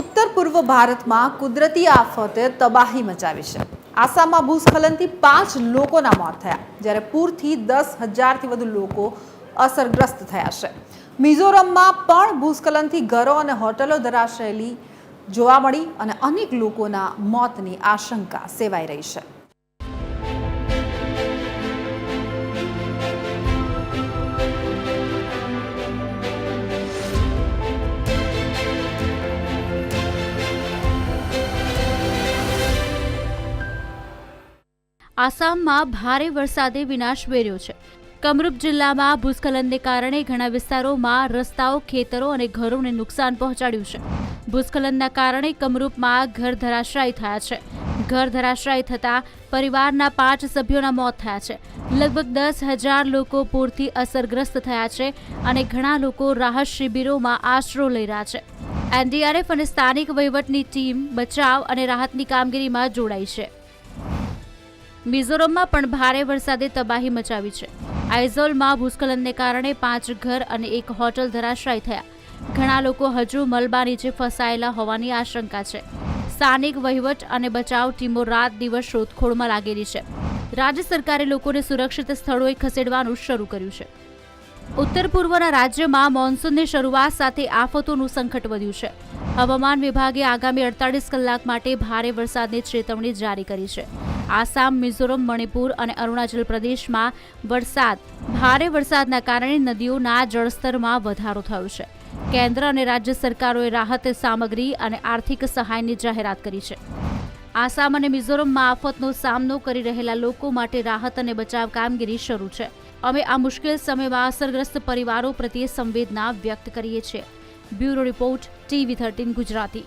ઉત્તર પૂર્વ ભારતમાં કુદરતી આફતે તબાહી મચાવી છે. આસામમાં ભૂસ્ખલનથી પાંચ લોકોના મોત થયા, જ્યારે પૂરથી દસ હજારથી વધુ લોકો અસરગ્રસ્ત થયા છે. મિઝોરમમાં પણ ભૂસ્ખલનથી ઘરો અને હોટલો ધરાશયેલી જોવા મળી અને અનેક લોકોના મોતની આશંકા સેવાઈ રહી છે. આસામમાં ભારે વરસાદે વિનાશ વેર્યો છે. કમરૂપ જિલ્લામાં ભૂસ્ખલનને કારણે ઘણા વિસ્તારોમાં રસ્તાઓ, ખેતરો અને ઘરોને નુકસાન પહોંચાડ્યું છે. ભૂસ્ખલનના કારણે કમરૂપમાં ઘર ધરાશાયી થયા છે. ઘર ધરાશાયી થતાં પરિવારના પાંચ સભ્યોના મોત થયા છે. લગભગ દસ હજાર લોકો પૂરથી અસરગ્રસ્ત થયા છે અને ઘણા લોકો રાહત શિબિરોમાં આશરો લઈ રહ્યા છે. એનડીઆરએફ અને સ્થાનિક વહીવટની ટીમ બચાવ અને રાહતની કામગીરીમાં જોડાઈ છે. મિઝોરમમાં પણ ભારે વરસાદે તબાહી મચાવી છે. આઇઝોલમાં ભૂસ્ખલનને કારણે પાંચ ઘર અને એક હોટલ ધરાશાયી થયા. ઘણા લોકો હજુ મલબા નીચે ફસાયેલા હોવાની આશંકા છે. સ્થાનિક વહીવટ અને બચાવ ટીમો રાત દિવસ શોધખોળમાં લાગેલી છે. રાજ્ય સરકારે લોકોને સુરક્ષિત સ્થળોએ ખસેડવાનું શરૂ કર્યું છે. ઉત્તર પૂર્વના રાજ્યમાં મોન્સૂનની શરૂઆત સાથે આફતોનું સંકટ વધ્યું છે. હવામાન વિભાગે આગામી અડતાલીસ કલાક માટે ભારે વરસાદની ચેતવણી જારી કરી છે. આસામ, મિઝોરમ, મણિપુર અને અરુણાચલ પ્રદેશમાં વરસાદ. ભારે વરસાદના કારણે નદીઓના જળસ્તરમાં વધારો થયો છે. કેન્દ્ર અને રાજ્ય સરકારોએ રાહત સામગ્રી અને આર્થિક સહાયની જાહેરાત કરી છે. આસામ અને મિઝોરમમાં આફતનો સામનો કરી રહેલા લોકો માટે રાહત અને બચાવ કામગીરી શરૂ છે. અમે આ મુશ્કેલ સમયમાં અસરગ્રસ્ત પરિવારો પ્રત્યે સંવેદના વ્યક્ત કરીએ છીએ. Bureau report, TV thirteen Gujarati.